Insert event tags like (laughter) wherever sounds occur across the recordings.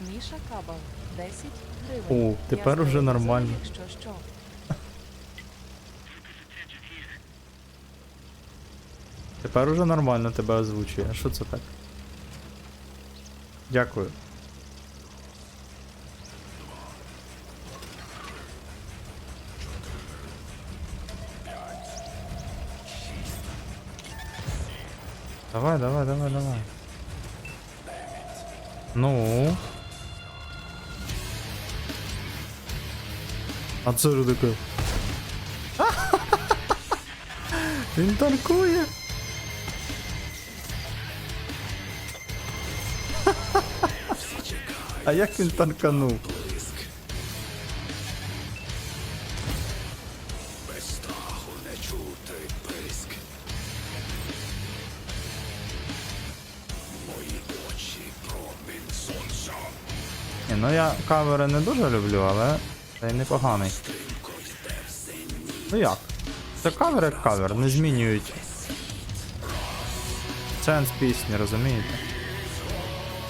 Міша Кабал 10 гривень. О, тепер Я уже нормально. Якщо що. (laughs) Тепер уже нормально тебе озвучує. А що це так? Дякую. Давай, давай, давай, давай. Ну. А це ж таке? (laughs) Він танкує. (laughs) А як він танканув? Ну я кавери не дуже люблю, але це й непоганий. Ну як? Це кавер як кавер, не змінюють. Сенс пісні, розумієте?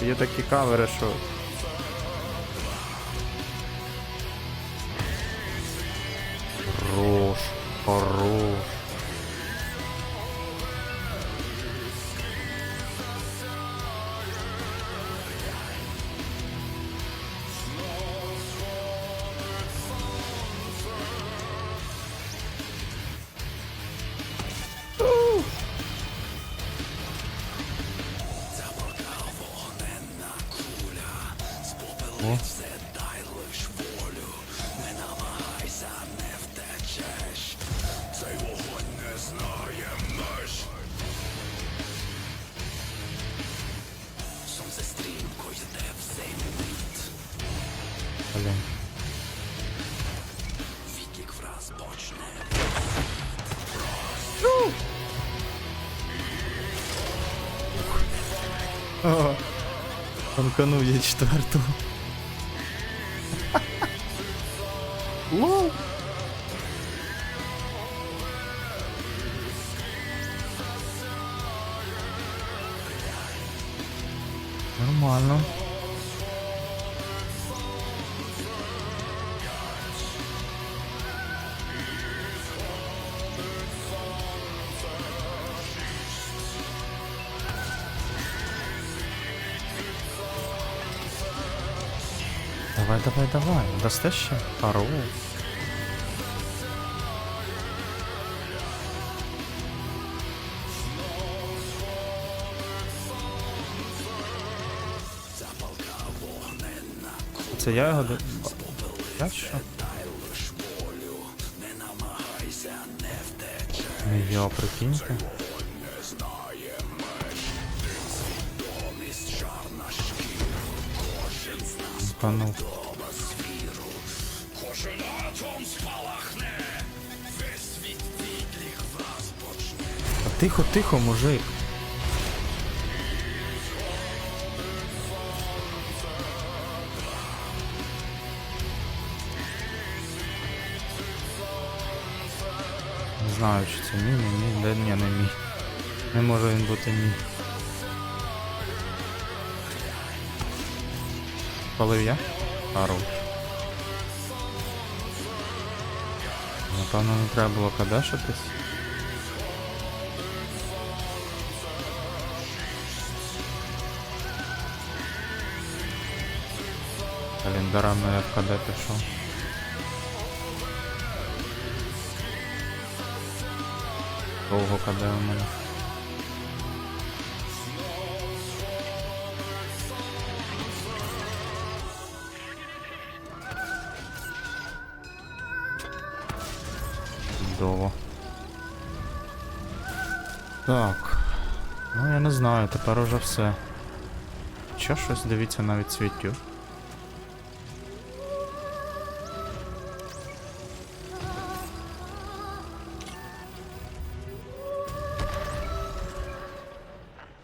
Є такі кавери, що. Блін. Ага. Танканув я четвертого. Лоу. Нормально. Давай, давай, давай. Дасте ще? Пару. Це я його. Я що? Ну, Йо, прикиньте. Панув. Тихо, тихо, мужик. Не знаю, чи це мій, не мій, де ні, не мій. Не може він бути мій. Палив я? Хорош. Напевно, не треба було кадешитись. Блін, даремно я в КД пішов. Довго КД у мене. Чудово. Так. Ну я не знаю, тепер уже все. Що щось дивіться навіть світю.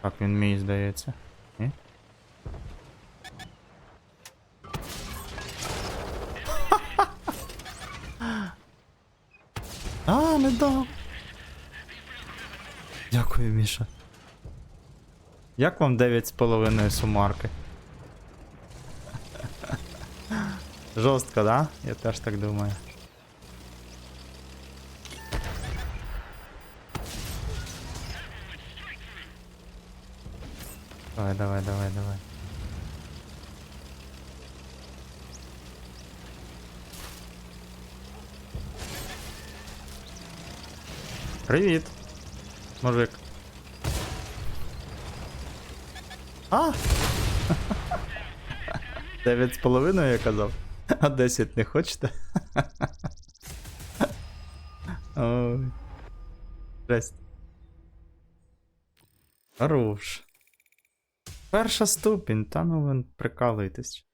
Так, він мій здається. Ні? (laughs) А, не дав. Дякую, Міша. Як вам 9,5 сумарки? (laughs) Жорстко, да? Я теж так думаю. Давай, давай, давай, давай. Привіт, мужик. А! (laughs) Дев'ять з половиною я казав. А 10 не хочете? (laughs) Ой. Жесть. Хорош. Перша ступінь, та ну ви прикалуєтесь.